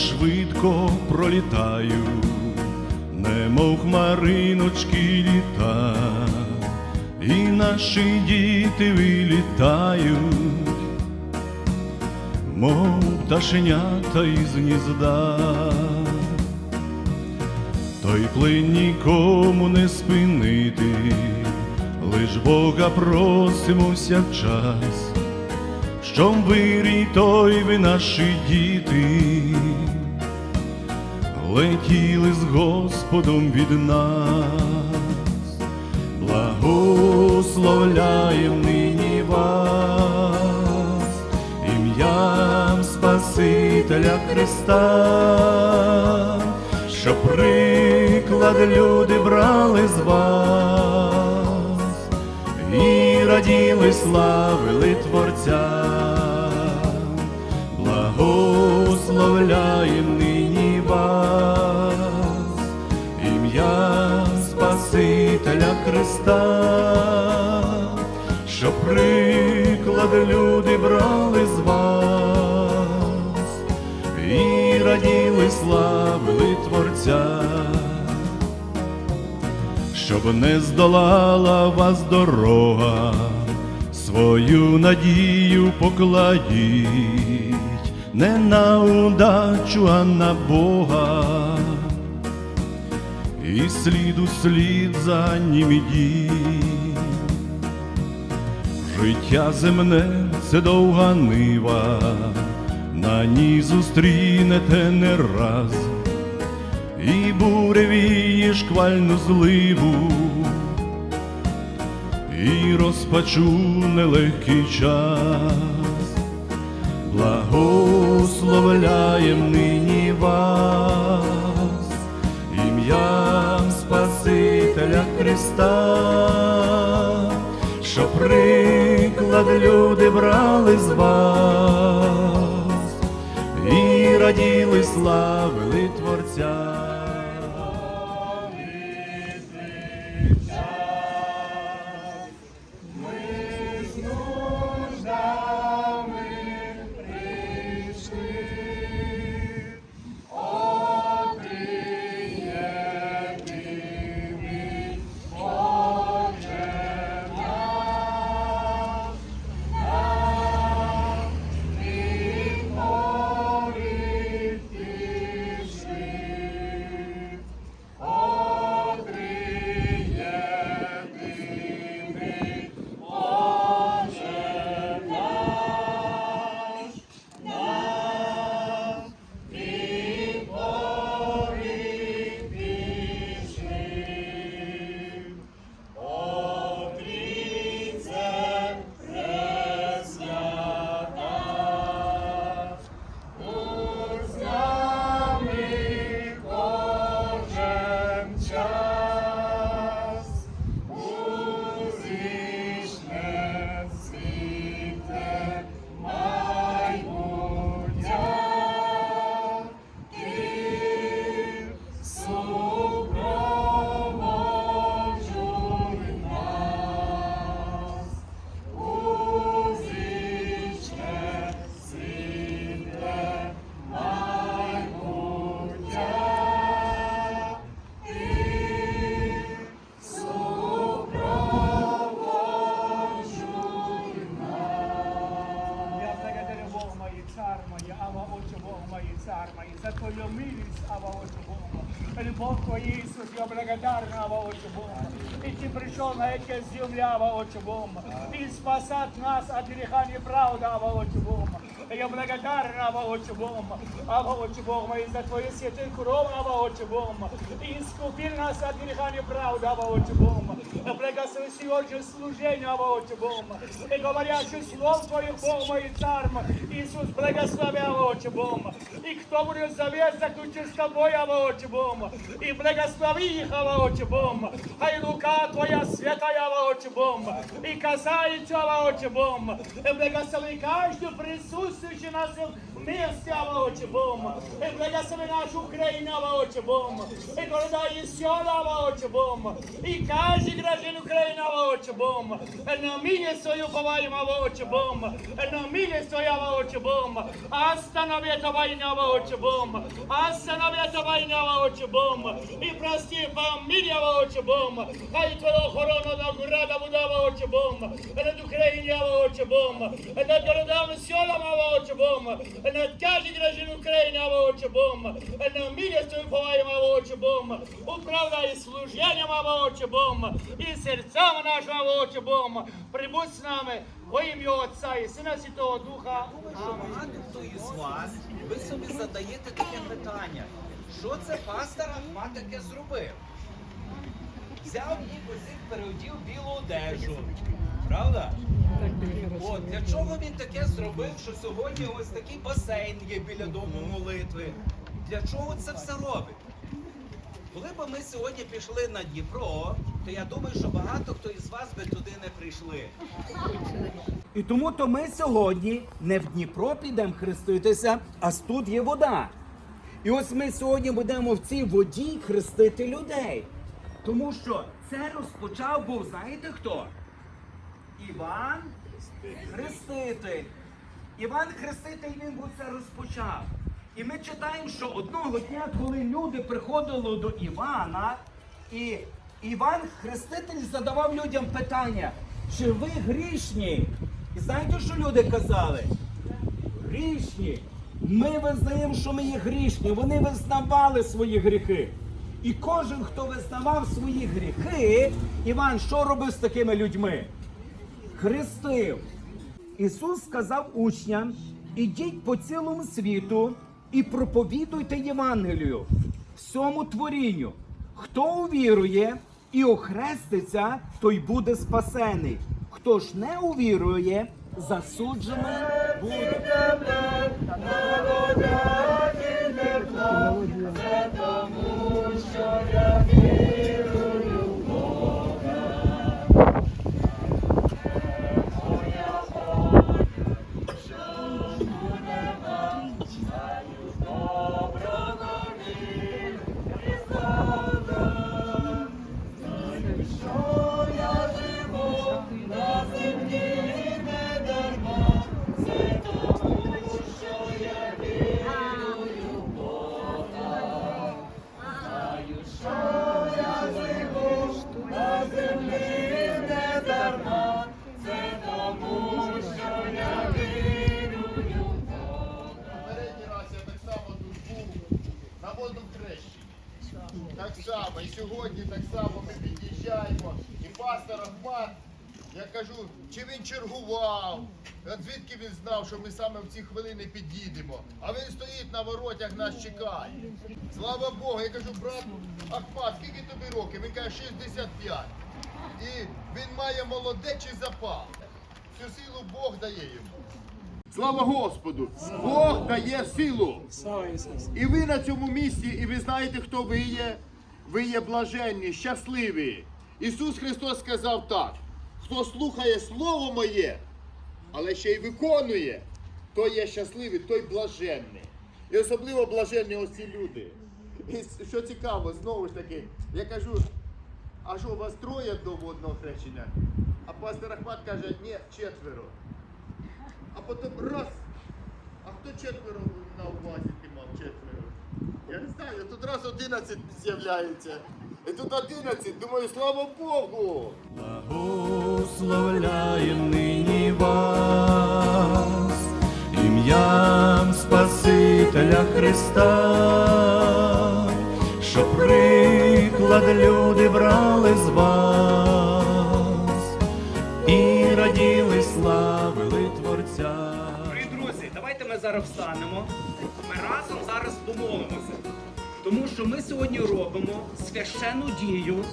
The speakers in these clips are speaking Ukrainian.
швидко пролітають, немов хмариночки літа, і наші діти вилітають, мов пташенята із гнізда. Той плин нікому не спинити, лиш Бога просимо час, що вирій той ви наші діти, летіли з Господом від нас, благословляєм нині вас, ім'ям Спасителя Христа, що приклад люди брали з вас і раділи, славили Творця, Христа, що приклад люди брали з вас і раділи, славили Творця. Щоб не здолала вас дорога, свою надію покладіть не на удачу, а на Бога, і слід у слід за ним ідіть. Життя земне це довга нива, на ній зустрінете не раз. І буревіє шквальну зливу, і розпачу нелегкий час, благословляєм нині вас, Христа, що приклад люди брали з вас і раділи, славили Творця. пришел на эти земли, Ава Отче Бог мой, и спасать нас от греха неправды, Ава Отче Бог мой. Я благодарен, Ава Отче Бог мой, Ава Отче Бог мой, за Твою святую кровь, Ава Отче Бог мой. И искупил нас от греха неправды, Ава Отче Бог мой. Благослови сегодня служение, Ава Отче Бог мой. И говорящий слов Твоих, Бог мой, и царь мой. Иисус, благослови, Ава Отче Бог мой. И кто будет завет заключить с Тобой, Ава Отче Бог Богом, и благослови их, Ава Отче Богом, хай рука Твоя святая, Ава Отче Богом, и касается, Ава Отче Богом, и благослови каждую присутствующую на этом месте, Ава Отче Богом, и благослови нашу Украину, Ава Отче Богом, и города и села, Ава Отче Богом, и каждый гражданин Украины, Ава Отче Богом, и на милость Твою поваем, Ава Отче Богом, и на милость Твою, Ава Отче Богом, останови эту войну, Ава Отче Богом, останови эту войну, Ава Отче Богом, и прости фамилию, Ава Отче Богом, хай Твоя охорона на города буде, Ава Отче Богом, і над Україні, Ава Отче Богом, і над городами, селами, Ава Отче Богом, і над кожним гражданин України, Ава Отче Богом, і на милость Твою поваем, Ава Отче Богом, управляй служением, Ава Отче Богом, і серцями нашими, Ава Отче Богом, прибудь з нами, во ім'я Отця і Сина Святого Духа. що багато хто із вас, ви собі задаєте таке питання. Що це пастор Ахмат таке зробив? Взяв ніби цих переодів білу одежу. Правда? От, для чого він таке зробив, що сьогодні ось такий басейн є біля дому молитви? Для чого це все робить? Коли б ми сьогодні пішли на Дніпро, то я думаю, що багато хто із вас би туди не прийшли. І тому то ми сьогодні не в Дніпро підемо хреститися, а тут є вода. І ось ми сьогодні будемо в цій воді хрестити людей. Тому що це розпочав був, знаєте хто? Іван Хреститель. Іван Хреститель він був це розпочав. І ми читаємо, що одного дня, коли люди приходили до Івана, і Іван Хреститель задавав людям питання, чи ви грішні? І знаєте, що люди казали? Грішні. Ми визнаємо, що ми є грішні. Вони визнавали свої гріхи. І кожен, хто визнавав свої гріхи, Іван, що робив з такими людьми? Хрестив. Ісус сказав учням: ідіть по цілому світу і проповідуйте Євангелію всьому творінню. Хто увірує і охреститься, той буде спасений. Хто ж не увірує, засуджений буде. Попередній само ми під'їжджаємо. І пастор Ахмат, я кажу, чи він чергував, от звідки він знав, що ми саме в ці хвилини під'їдемо. А він стоїть на воротях, нас чекає. Слава Богу, я кажу, брат Ахмат, скільки тобі років? Він каже, 65. І він має молодечий запал. Цю силу Бог дає йому. Слава Господу! Бог дає силу. І ви на цьому місці, і ви знаєте, хто ви є. Ви є блаженні, щасливі. Ісус Христос сказав так: хто слухає Слово моє, але ще й виконує, той є щасливий, той блаженний. І особливо блаженні ось ці люди. І що цікаво, знову ж таки, я кажу, а що у вас троє до водного хрещення? А пастор Ахмат каже, ні, четверо. А потім раз. А хто четверо на увазі ти мав четверо? Я не знаю, тут раз 11 з'являється. І тут 11, думаю, слава Богу! Благословляєм нині вас ім'ям Спасителя Христа, що приклад люди брали з вас зараз встанемо. Ми разом зараз помолимося. Тому що ми сьогодні робимо священну дію,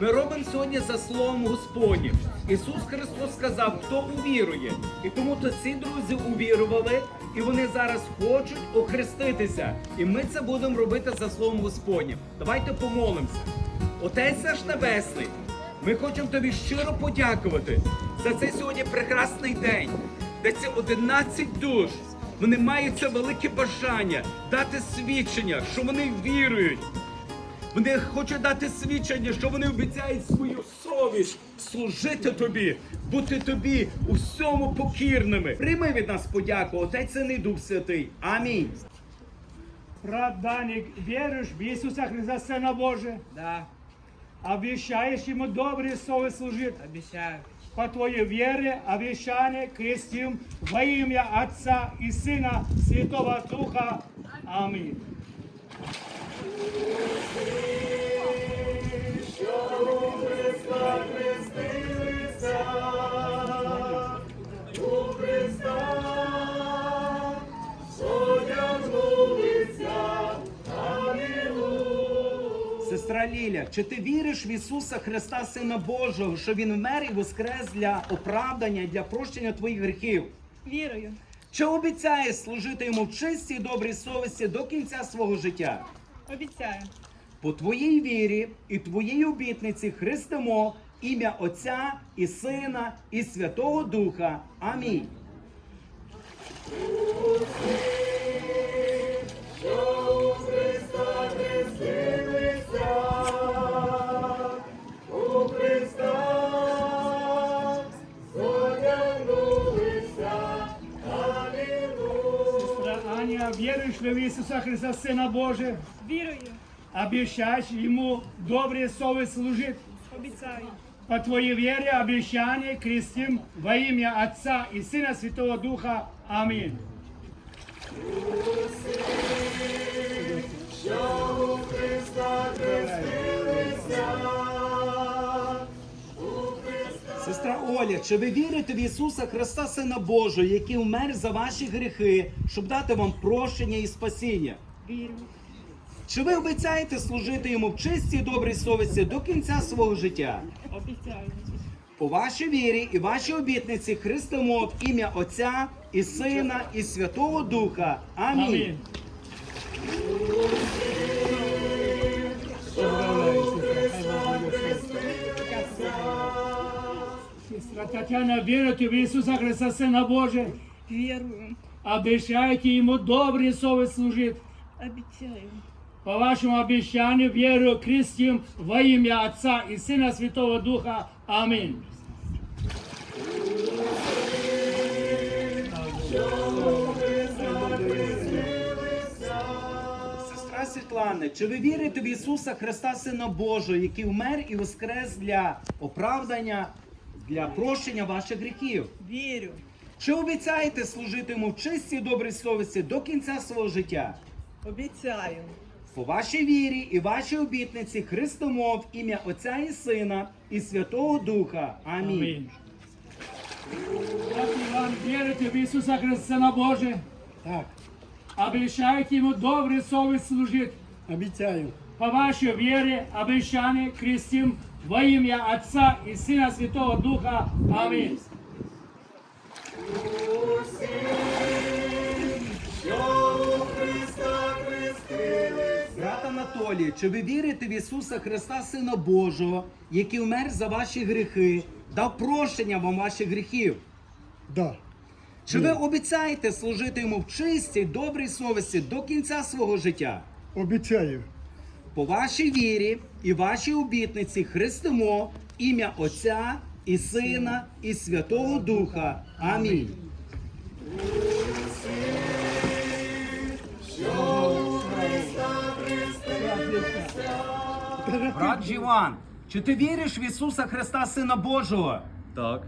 Ми робимо сьогодні за словом Господнім. Ісус Христос сказав, хто увірує. І тому то ці друзі увірували, і вони зараз хочуть охреститися. І ми це будемо робити за словом Господнім. Давайте помолимося. Отець наш Небесний, ми хочемо тобі щиро подякувати за цей сьогодні прекрасний день, де ці 11 душ. Вони мають це велике бажання дати свідчення, що вони вірують. Вони хочуть дати свідчення, що вони обіцяють свою совість служити тобі, бути тобі у всьому покірними. Прийми від нас подяку, Отець і Дух Святий. Амінь. Брат Даник, віриш в Ісуса Христа, Сина Божий? Да, Обіщаєш йому добрі совість служити? обещаю. По твоей вере, обещание крестим во имя Отца и Сына Святого Духа. Аминь. Сестра Ліля, чи ти віриш в Ісуса Христа, Сина Божого, що Він вмер і воскрес для оправдання, для прощення твоїх гріхів? Вірую, Чи обіцяєш служити йому в чистій і добрій совісті до кінця свого життя? обіцяю. По твоїй вірі і твоїй обітниці хрестимо ім'я Отця і Сина і Святого Духа. Амінь. Веришь ли в Иисуса Христа, Сына Божия? Вірую, Обещаешь ему добрые совесть служить? обіцяю. По твоей вере обещание крестим во имя Отца и Сына Святого Духа. Аминь. Сестра Оля, чи ви вірите в Ісуса Христа, Сина Божого, який вмер за ваші гріхи, щоб дати вам прощення і спасіння? Вірю, Чи ви обіцяєте служити йому в чистій і добрій совісті до кінця свого життя? обіцяю. По вашій вірі і вашій обітниці хрестимо в ім'я Отця і Сина і Святого Духа. Амінь. Аминь. Сестра Татьяна, верите в Иисуса Христа, Сына Божия? Вірую, Обещаете Ему добрый совесть служить? обіцяю. По вашему обещанию, верую, крестим во имя Отца и Сына Святого Духа. Аминь. Сестра Світлана, чи ви вірите в Ісуса Христа, Сина Божого, який вмер і воскрес для оправдання, для прощення ваших гріхів? Вірю, Чи обіцяєте служити йому в чистій і добрій совісті до кінця свого життя? обіцяю. По вашій вірі і вашій обітниці хрестимо в ім'я Отця і Сина і Святого Духа. Амінь. Аминь. Брат Иван, верите в Иисуса Христа, Сына Божия? Так, Обещаете Ему добрый совесть служить? Обіцяю. По вашей вере, обещание крестим во имя Отца и Сына Святого Духа. Аминь. Брат Анатолій, чи ви вірите в Ісуса Христа, Сина Божого, який вмер за ваші гріхи, дав прощення вам ваших гріхів? Да. Чи ви обіцяєте служити йому в чистій, добрій совісті до кінця свого життя? Обіцяю. По вашій вірі і вашій обітниці хрестимо ім'я Отця і Сина і Святого Духа. Амінь. Брат Жіван, чи ти віриш в Ісуса Христа, Сина Божого? Так,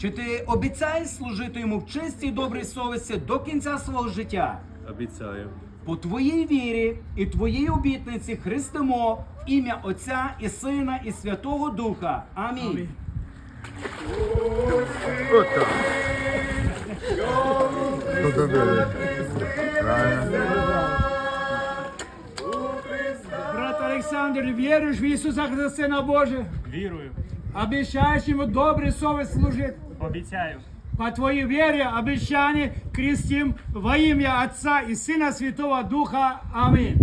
Чи ти обіцяєш служити йому в чистій добрій совісті до кінця свого життя? обіцяю. По твоїй вірі і твоїй обітниці хрестимо в ім'я Отця і Сина і Святого Духа. Амінь. Брат Александр, веришь в Иисуса Христа, Сына Божия? Вірую. Обещаешь ему добрый совесть служить? Обіцяю. По твоей вере обещание крестим во имя Отца и Сына Святого Духа. Аминь.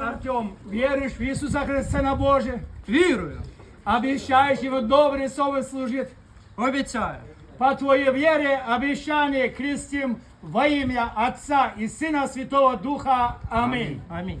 Артем, веришь в Иисуса Христа на Божие? Вірую. Обещаешь ему добрый совесть служить? Обещаю. По твоей вере обещание крестим во имя Отца и Сына Святого Духа. Аминь. Аминь.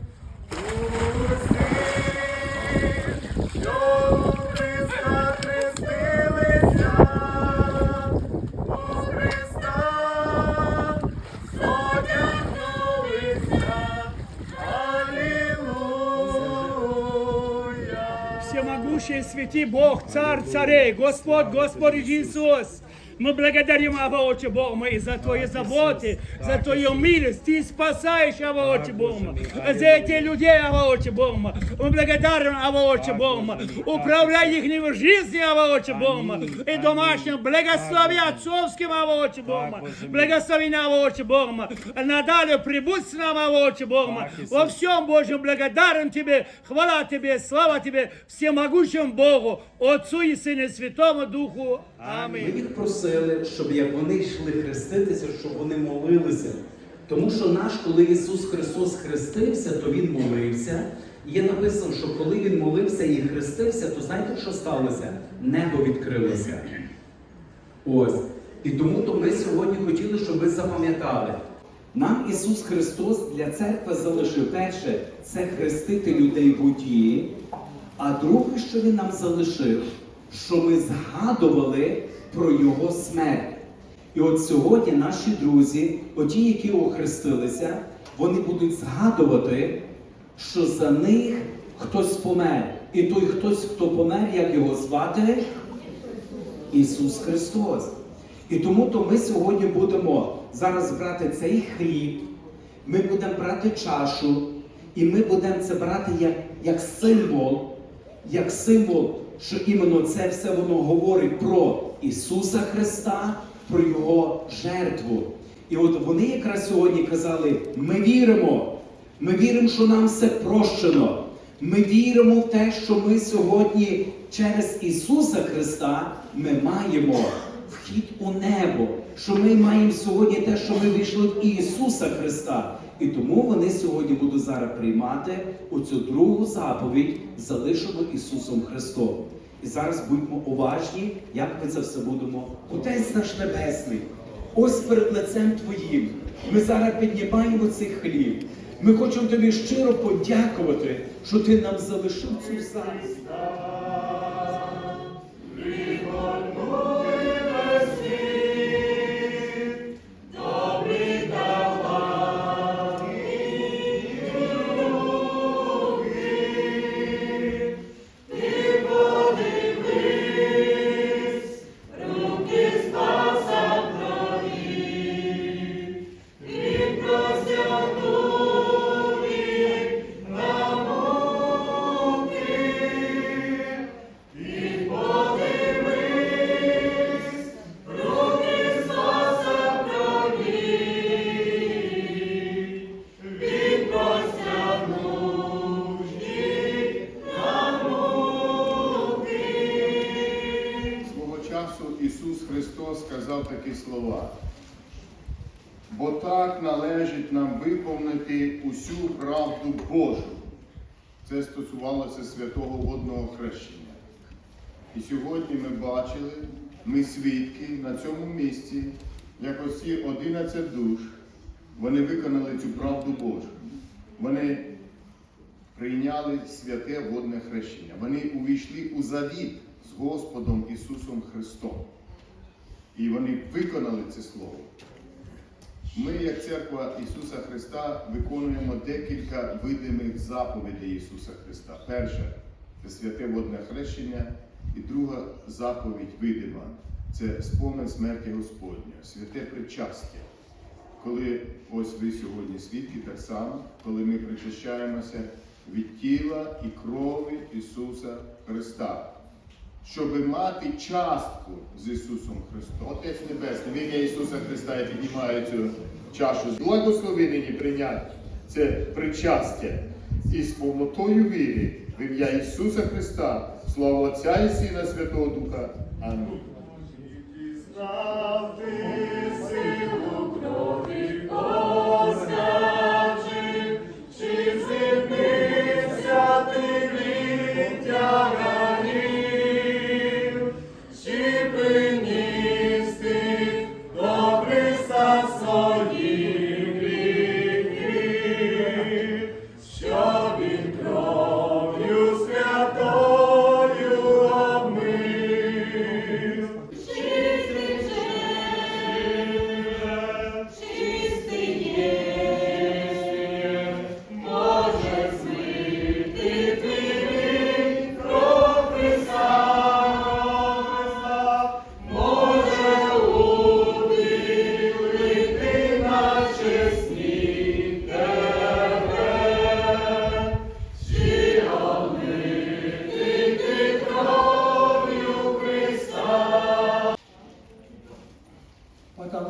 Всемогущий святи Бог, Царь царей, Господь, Господь Иисус. Мы благодарим, Ава Отче Бог мой, за Твои заботы, за Твою милость. Ты спасаешь, Ава Отче Бог мой. За этих людей, Ава Отче Бог мой. Мы благодарим, Ава Отче Бог мой. Управляй их жизнью, Ава Отче Бог мой. И домашним. Благослови отцовским, Ава Отче Бог мой. Благослови нам, Ава Отче Бог мой. Надалее прибудь с нам, Ава Отче Бог мой. Во всем, Божьем, благодарен Тебе. Хвала Тебе, слава Тебе, всемогущему Богу, Отцу и Сыну и Святому Духу. Ми Аминь. Просили, щоб як вони йшли хреститися, щоб вони молилися. Тому що наш, коли Ісус Христос хрестився, то Він молився. І Є написано, що коли Він молився і хрестився, то знаєте, що сталося? Небо відкрилося. Ось. І тому то ми сьогодні хотіли, щоб ви запам'ятали. Нам Ісус Христос для церкви залишив перше це хрестити людей в воді, а друге, що Він нам залишив, що ми згадували про Його смерть. І от сьогодні наші друзі, оті, які охрестилися, вони будуть згадувати, що за них хтось помер. І той хтось, хто помер, як його звати? Ісус Христос. І тому то ми сьогодні будемо зараз брати цей хліб, ми будемо брати чашу, і ми будемо це брати як, як символ, як символ, що іменно це все воно говорить про Ісуса Христа, про Його жертву. І от вони якраз сьогодні казали: ми віримо, ми віримо, що нам все прощено. Ми віримо в те, що ми сьогодні через Ісуса Христа ми маємо вхід у небо, що ми маємо сьогодні те, що ми вийшли в Ісуса Христа. І тому вони сьогодні будуть зараз приймати оцю другу заповідь, залишену Ісусом Христом. І зараз будьмо уважні, як ми це все будемо. Отець наш Небесний, ось перед лицем Твоїм. Ми зараз піднімаємо цей хліб. Ми хочемо тобі щиро подякувати, що ти нам залишив цю заповідь. Сказав такі слова. Бо так належить нам виповнити усю правду Божу. Це стосувалося святого водного хрещення. І сьогодні ми бачили, ми свідки на цьому місці, як оці 11 душ, вони виконали цю правду Божу. Вони прийняли святе водне хрещення. Вони увійшли у завіт з Господом Ісусом Христом. І вони виконали це слово. Ми, як церква Ісуса Христа, виконуємо декілька видимих заповідей Ісуса Христа. Перше це святе водне хрещення, і друга заповідь видима це спомин смерті Господня, святе причастя. Коли ось ви сьогодні свідки так само, коли ми причащаємося від тіла і крові Ісуса Христа, щоб мати частку з Ісусом Христом. Отець Небесний, в ім'я Ісуса Христа я піднімаю цю чашу. Благослови нині прийняти це причастя і з повнотою віри в ім'я Ісуса Христа, слава Отця і Сина Святого Духа. Амінь.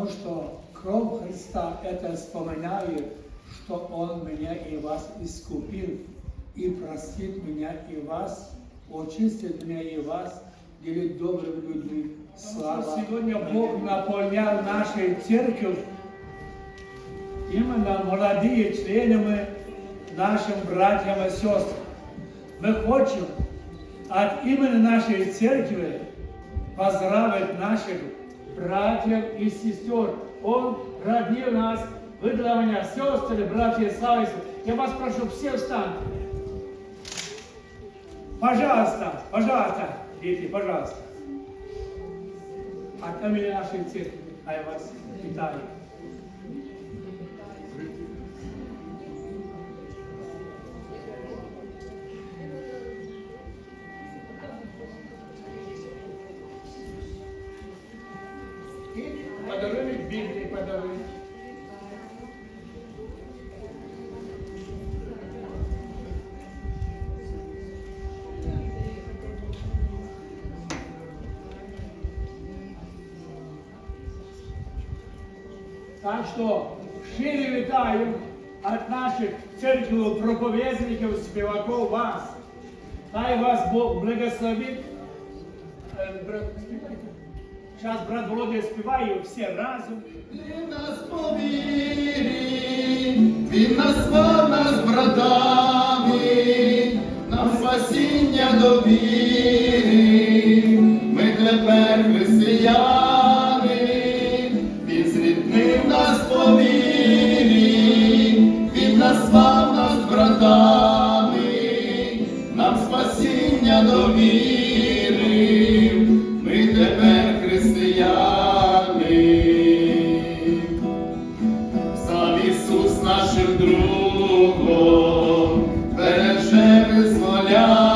Что кровь Христа это вспоминаю, что Он меня и вас искупил и простит меня и вас, очистит меня и вас, делит добрыми людьми. Слава. Сегодня Бог наполнял нашу церковь именно молодые членами, нашим братьям и сестрам. Мы хотим от имени нашей церкви поздравить наших братьев и сестер. Он родил нас, вы для меня сестры, братья, слава Иисусу. Я вас прошу, все встаньте. Пожалуйста, пожалуйста, дети, пожалуйста. От имени нашей церкви, а я вас витаю. Співаків вас. Хай вас Бог брат, співайте. Зараз брат Володя співає всі разом. Він нас по вірі, Він назвав нас братами, нам спасіння довіри, ми тепер береже